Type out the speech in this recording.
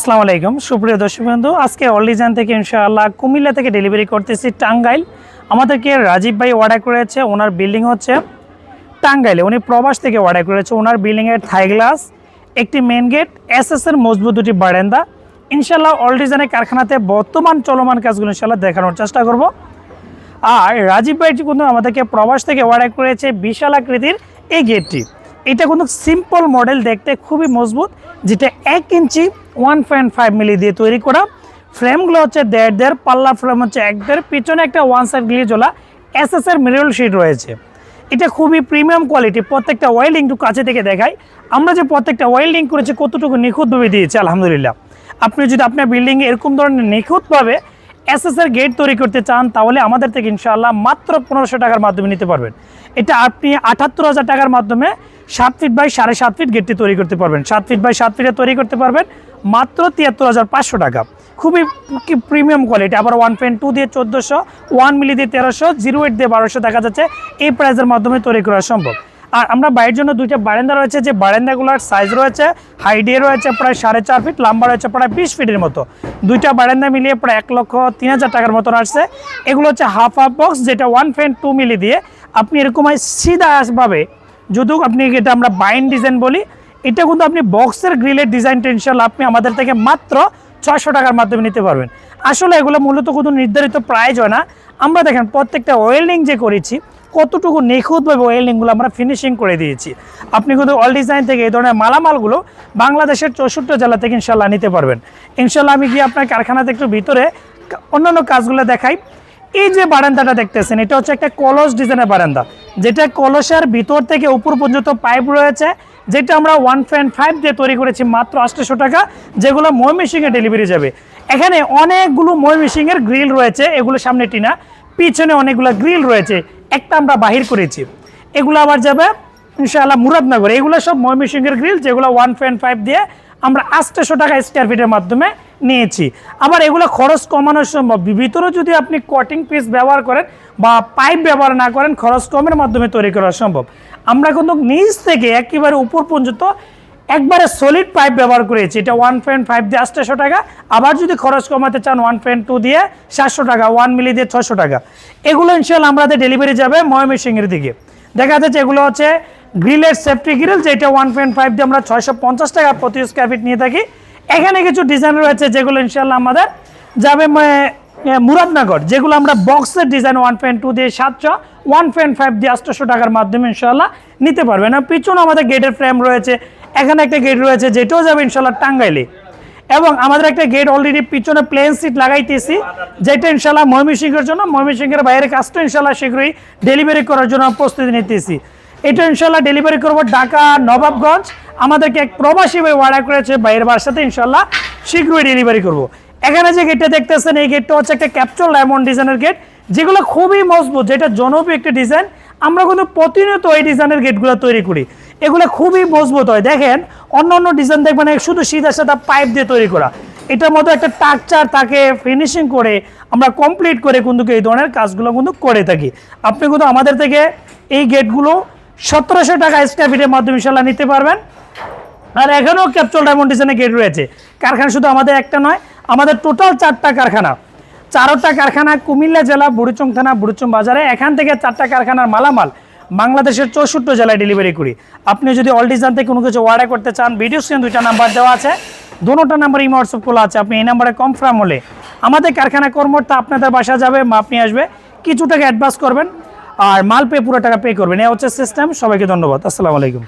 আসসালামু আলাইকুম। সুপ্রিয় দর্শক বন্ধু, আজকে অলিজান থেকে ইনশাআল্লাহ কুমিল্লা থেকে ডেলিভারি করতেছি টাঙ্গাইল। আমাদেরকে রাজীব ভাই অর্ডার করেছে, ওনার বিল্ডিং হচ্ছে টাঙ্গাইলে। উনি প্রবাস থেকে অর্ডার করেছে, ওনার বিল্ডিংয়ের থাই গ্লাস একটি মেন গেট এস এস এর মজবুত দুটি বারান্দা। ইনশাআল্লাহ অলিজানের কারখানাতে বর্তমান চলমান কাজগুলো ইনশাআল্লাহ দেখানোর চেষ্টা করব। আর রাজীব ভাইটি কিন্তু আমাদেরকে প্রবাস থেকে অর্ডার করেছে বিশাল আকৃতির এই গেটটি এটা কিন্তু সিম্পল মডেল দেখতে খুবই মজবুত, যেটা এক inch one point five milli দিয়ে তৈরি করা। ফ্রেমগুলো হচ্ছে দেড় দেড় পাল্লা ফ্রেম হচ্ছে এক দেড়। পিছনে একটা ওয়ান সাইড গ্লিজোলা এস এস এর মিনারেল শিট রয়েছে। এটা খুবই প্রিমিয়াম কোয়ালিটি প্রত্যেকটা ওয়েল্ডিং একটু কাছে থেকে দেখাই। আমরা যে প্রত্যেকটা ওয়েল্ডিং করেছি, কতটুকু নিখুঁতভাবে দিয়েছি, আলহামদুলিল্লাহ। আপনি যদি আপনার বিল্ডিংয়ে এরকম ধরনের নিখুঁতভাবে এসএসএর গেট তৈরি করতে চান, তাহলে আমাদের থেকে ইনশাআল্লাহ মাত্র পনেরোশো টাকার মাধ্যমে নিতে পারবেন। এটা আপনি আটাত্তর হাজার টাকার মাধ্যমে সাত ফিট বাই সাড়ে সাত ফিট গেটটি তৈরি করতে পারবেন। সাত ফিট বাই সাত ফিটে তৈরি করতে পারবেন। মাত্র তিয়াত্তর হাজার পাঁচশো টাকা। খুবই প্রিমিয়াম কোয়ালিটি আবার ওয়ান পয়েন্ট টু দিয়ে চোদ্দোশো ওয়ান মিলি দিয়ে তেরোশো জিরো এইট দিয়ে বারোশো দেখা যাচ্ছে এই প্রাইসের মাধ্যমে তৈরি করা সম্ভব। আর আমরা বাইরের জন্য দুইটা বারান্দা রয়েছে। যে বারান্দাগুলোর সাইজ রয়েছে হাইডে রয়েছে প্রায় সাড়ে চার ফিট লম্বা রয়েছে প্রায় বিশ ফিটের মতো। দুইটা বারান্দা মিলিয়ে প্রায় এক লক্ষ তিন হাজার টাকার মতন আসছে। এগুলো হচ্ছে হাফ হাফ বক্স যেটা ওয়ান পয়েন্ট টু মিলি দিয়ে। আপনি এরকম সিধাভাবে যদিও আপনি এটা আমরা বাইন ডিজাইন বলি, এটা কিন্তু আপনি বক্সের গ্রিলের ডিজাইনটা ইনশাল্লাহ আপনি আমাদের থেকে মাত্র ছয়শো টাকার মাধ্যমে নিতে পারবেন। আসলে এগুলো মূলত কোনো নির্ধারিত প্রাইজ হয় না। আমরা দেখেন প্রত্যেকটা ওয়েল্ডিং যে করেছি, কতটুকু নিখুঁতভাবে ওয়েল্ডিংগুলো আমরা ফিনিশিং করে দিয়েছি। আপনি কিন্তু অল ডিজাইন থেকে এই ধরনের মালামালগুলো বাংলাদেশের চৌষট্টি জেলা থেকে ইনশাল্লাহ নিতে পারবেন। ইনশাল্লাহ আমি গিয়ে আপনার কারখানাতে একটু ভিতরে অন্যান্য কাজগুলো দেখাই। এই যে বারান্দাটা দেখতেছেন, এটা হচ্ছে একটা কলস ডিজাইনের বারান্দা। যেটা কলসের ভিতর থেকে উপর পর্যন্ত পাইপ রয়েছে, যেটা আমরা ওয়ান পয়েন্ট ফাইভ দিয়ে তৈরি করেছি মাত্র আটশোশো টাকা, যেগুলো ময়মেশিংয়ে ডেলিভারি যাবে। এখানে অনেকগুলো ময়মিসিংয়ের গ্রিল রয়েছে, এগুলো সামনে টিনা, পিছনে অনেকগুলো গ্রিল রয়েছে, একটা আমরা বাহির করেছি। এগুলো আবার যাবে ইনশাআল্লাহ মুরাদনগর। এগুলো সব ময়মিসিংহের গ্রিল যেগুলো ওয়ান পয়েন্ট ফাইভ দিয়ে আমরা আটশোশো টাকা স্কোয়ার ফিটের মাধ্যমে নিয়েছি। আবার এগুলো খরচ কমানো সম্ভব। ভিতরে যদি আপনি কটিং পিস ব্যবহার করেন বা পাইপ ব্যবহার না করেন, খরচ কমের মাধ্যমে তৈরি করা সম্ভব। আমরা কিন্তু নিচ থেকে একেবারে উপর পর্যন্ত একবারে সলিড পাইপ ব্যবহার করেছি। এটা ওয়ান পয়েন্ট ফাইভ দিয়ে আটশোশো টাকা। আবার যদি খরচ কমাতে চান ওয়ান পয়েন্ট টু দিয়ে সাতশো টাকা ওয়ান মিলি দিয়ে ছশো টাকা। এগুলো ইনশাল্লাহ আমাদের ডেলিভারি যাবে ময়মনসিংহের দিকে। দেখা যাচ্ছে এগুলো হচ্ছে গ্রিলের সেফটি গ্রিল যেটা ওয়ান পয়েন্ট ফাইভ দিয়ে আমরা ছয়শো পঞ্চাশ টাকা প্রতি স্কোয়ার ফিট নিয়ে থাকি। এখানে কিছু ডিজাইন রয়েছে যেগুলো ইনশাল্লাহ আমাদের যাবে মুরাদনগর, যেগুলো আমরা বক্সের ডিজাইন ওয়ান পয়েন্ট টু দিয়ে সাতশো ওয়ান পয়েন্ট ফাইভ দিয়ে আটশোশো টাকার মাধ্যমে ইনশাল্লাহ নিতে পারবেন আর পিছনে আমাদের গেটের ফ্রেম রয়েছে, এখানে একটা গেট রয়েছে, যেটাও যাবে ইনশাল্লাহ টাঙ্গাইলে। এবং আমাদের একটা গেট অলরেডি পিছনে প্লেন সিট লাগাইতেছি, যেটা ইনশাল্লাহ ময়মনসিংহের জন্য, ময়মনসিংহের বাইরে কাজটা ইনশাল্লাহ শীঘ্রই ডেলিভারি করার জন্য প্রস্তুতি নিতেছি। এটা ইনশাল্লাহ ডেলিভারি করব ঢাকা, নবাবগঞ্জ। আমাদেরকে এক প্রবাসী ভাই অর্ডার করেছে বাইরের বাসাতে ইনশাল্লাহ শীঘ্রই ডেলিভারি করব। এখানে যে গেটটা দেখতেছেন, এই গেটটা হচ্ছে একটা ক্যাপচুল ডায়মন্ড ডিজাইনের গেট যেগুলো খুবই মজবুত, যেটা জনপ্রিয় একটা ডিজাইন আমরা কিন্তু প্রতিনিয়ত এই ডিজাইনের গেটগুলো তৈরি করি। এগুলো খুবই মজবুত হয়। দেখেন অন্য অন্য ডিজাইন দেখবেন শুধু সিধা সাদা পাইপ দিয়ে তৈরি করা। এটার মতো একটা টাকচার তাকে ফিনিশিং করে, আমরা কমপ্লিট করে কিন্তু এই ধরনের কাজগুলো কিন্তু করে থাকি। আপনি কিন্তু আমাদের থেকে এই গেটগুলো সতেরোশো টাকা স্কোয়ার ফিটের মাধ্যমে ইনশাল্লাহ নিতে পারবেন। আর এখানেও ক্যাপচুল ডায়মন্ড ডিজাইনের গেট রয়েছে। কারখানা শুধু আমাদের একটা নয়, আমাদের টোটাল চারটা কারখানা। চারটা কারখানা কুমিল্লা জেলা, বুড়িচং থানা, বুড়িচং বাজারে। এখান থেকে চারটা কারখানার মালামাল বাংলাদেশের চৌষট্টি জেলায় ডেলিভারি করি। আপনি যদি অল ডিজাইন থেকে কোনো কিছু অর্ডার করতে চান ভিডিও স্ক্রিন দুইটা নাম্বার দেওয়া আছে। দুটোটা নাম্বার ইমো হোয়াটসঅ্যাপ খোলা আছে। আপনি এই নাম্বারে কনফার্ম হলে আমাদের কারখানা কর্মটা আপনাদের বাসা যাবে, মাপ নিয়ে আসবে। কিছু টাকা অ্যাডভান্স করবেন। আর মাল পে পুরো টাকা পে করবেন এ হচ্ছে সিস্টেম সবাইকে ধন্যবাদ। আসসালামু আলাইকুম।